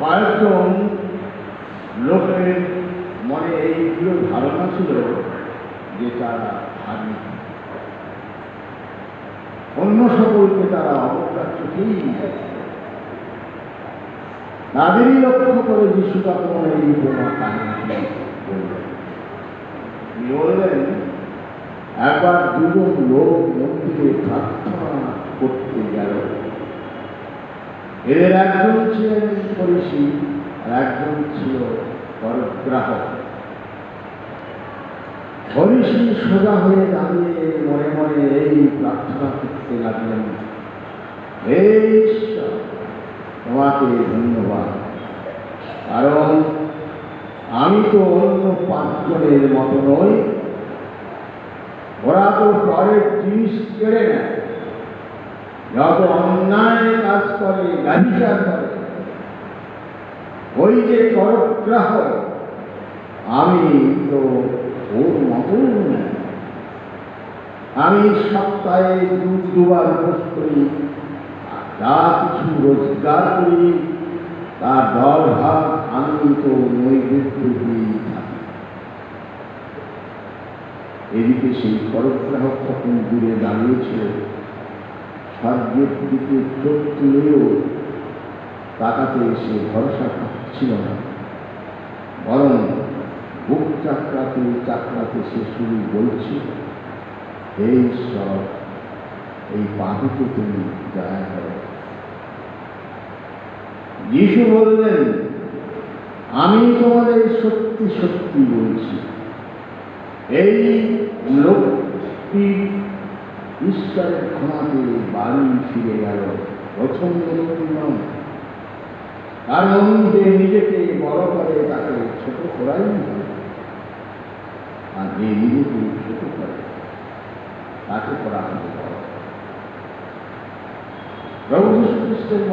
কয়েকজন লোকের মনে এইগুলো ধারণা ছিল যে তারা ধার্মিক। অন্য সকলকে তারা অবজ্ঞা চোখেই তাদেরই লক্ষ্য করে যিশু তখন এই উপমা কাহিনীটি বললেন, একবার দুজন লোক মন্দিরে প্রার্থনা করতে গেল। এদের একজন ছিলেন পরিষী আর একজন ছিল পরগ্রাহক। হরিষী সোজা হয়ে দাঁড়িয়ে মনে মনে এই প্রার্থনা করতে লাগলেন, হে ঈশ্বর তোমাকে ধন্যবাদ। কারণ আমি তো অন্য পাঁচজনের মতো নই। ওরা তো পরের জিনিস কেড়ে নেয়। যত অন্যায় কাজ করে ব্যবচার করে, ওই যে করগ্রাহ আমি তো ওর মতন আমি সপ্তাহে দু দুবার উপোস করি। যা কিছু রোজগার করি, তার দল ভাগ আমি তো নৈবেদ্য দিয়েই থাকি। এদিকে সেই করগ্রাহক তখন দূরে দাঁড়িয়েছিল। স্বর্গের দিকে চোখ তুলেও তাকাতে সে ভরসা পাচ্ছিল না। বরং বুক চাকরাতে চাকরাতে সে শুরু বলছে এই ঈশ্বর এই পাখিকে তুমি দয়া করো যিশু বললেন, আমি তোমাদের সত্যি সত্যি বলছি, এই লোকটি ঈশ্বরের ক্ষমাতে বাড়ি ফিরে গেল। প্রথম লোকটি নয়। কারণ যে নিজেকে বড় করে তাকে ছোট করাই আর যে নিজেকে ছোট করে, তাকে করা হবে বড়। Vamos nos.